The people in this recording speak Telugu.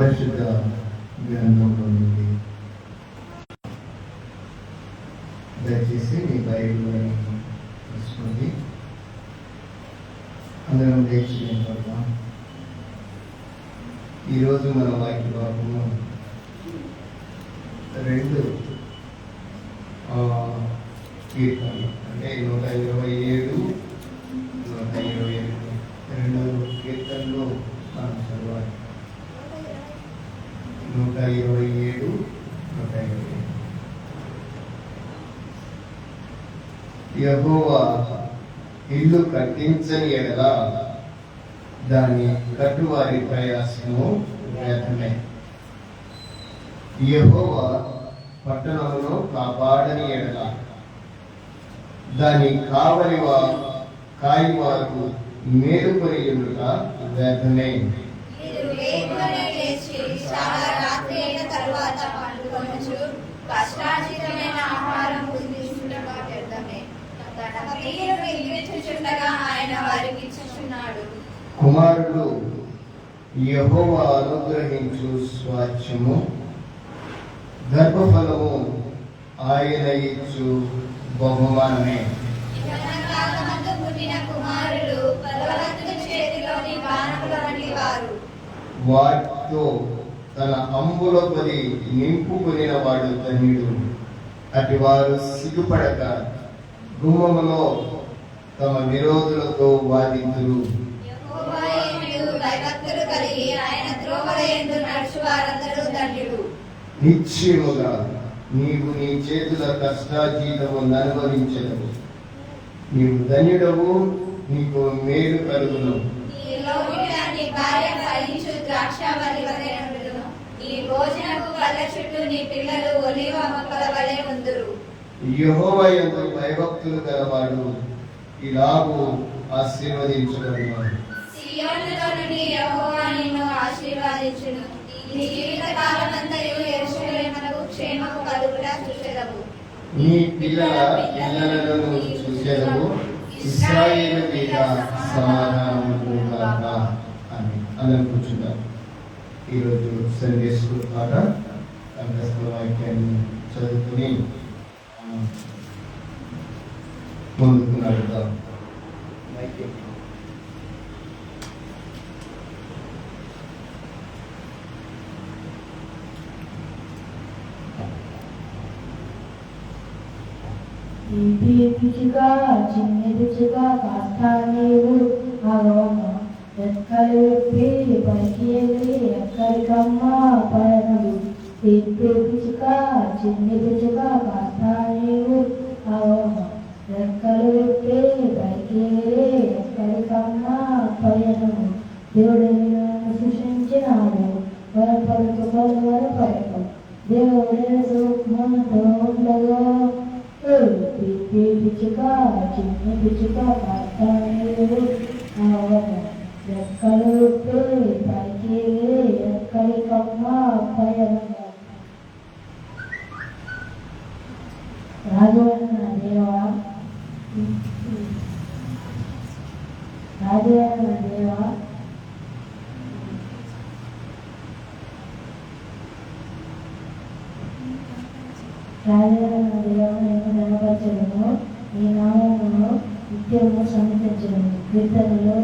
పరిశుద్ధ గ్రంథంలో నుండి దయచేసి మీ బైబిల్ని తీసుకోండి అందరం లేచి నిలబడదాం. ఈరోజు మన వాక్య భాగము రెండు కీర్తనలు. అంటే నూట ఇరవై ఏడు నూట ఇరవై ఎనిమిది. రెండు కీర్తనలు మనం చదవాలి. నూట ఇరవై ఏడు నూట ఇరవై యహోవా ఇల్లు కట్టించని ఎడల దాని కట్టువారి ప్రయాసము వ్యర్థమే. యహోవా పట్టణమును కాపాడని ఎడల దాని కావలి కాయి వారు మేలుకొని ఎదుట వ్యర్థమే. ఆయన వారికి ఇచ్చుచున్నాడు. కుమారుడు యెహోవా అనుగ్రహించు స్వాచ్ఛము గర్భఫలము ఆయన ఇచ్చు బహుమానమే. వాటితో తన అంబుల పది నింపుకొనిన వాడు ధన్యుడు అటు వారు సిగ్గుపడక గుమ్మములో తమ విరోధులతో వారందరూ ధన్యులు నిశ్చయముగా నీవు నీ చేతుల నీవు ధన్యుడవు నీకు మేలు కలుగును. నీ లోగిట నీ భార్య ఫలించు ద్రాక్షావల్లి వలె ఉండును. నీ భోజనపు బల్ల చుట్టూ నీ పిల్లలు ఒలివ మొక్కల వలె ఉందురు. యహోవయందు భయభక్తులు గలవాడు ఇలాగూ ఆశీర్వదించును. నీ పిల్లల పిల్లలను చూసేదవు ఇస్రాయేలు మీద సమాధానము కాక అని అని అనుకుంటున్నాను ఈరోజు స్కూల్ పాట చదువుకుని ఆ, ముందుకు నడుద్దాం మైక్ ఇవ్వండి. ఈ పిచ్చుగా చిన్ని పిచ్చుగా కాస్త నీవు పైకి ఎక్కడికమ్మ పయనము సృష్టించినాడు వరపడుతు వరపడకు దేవుడే సూక్ష్మంతో ఉండగా పిచ్చుక చిన్ని పిచ్చుక కాస్తాడు ఎక్కలు పైకి రాజవన్న నేను ఈ నామమును నిత్యము సమర్పించడం కీర్తనలో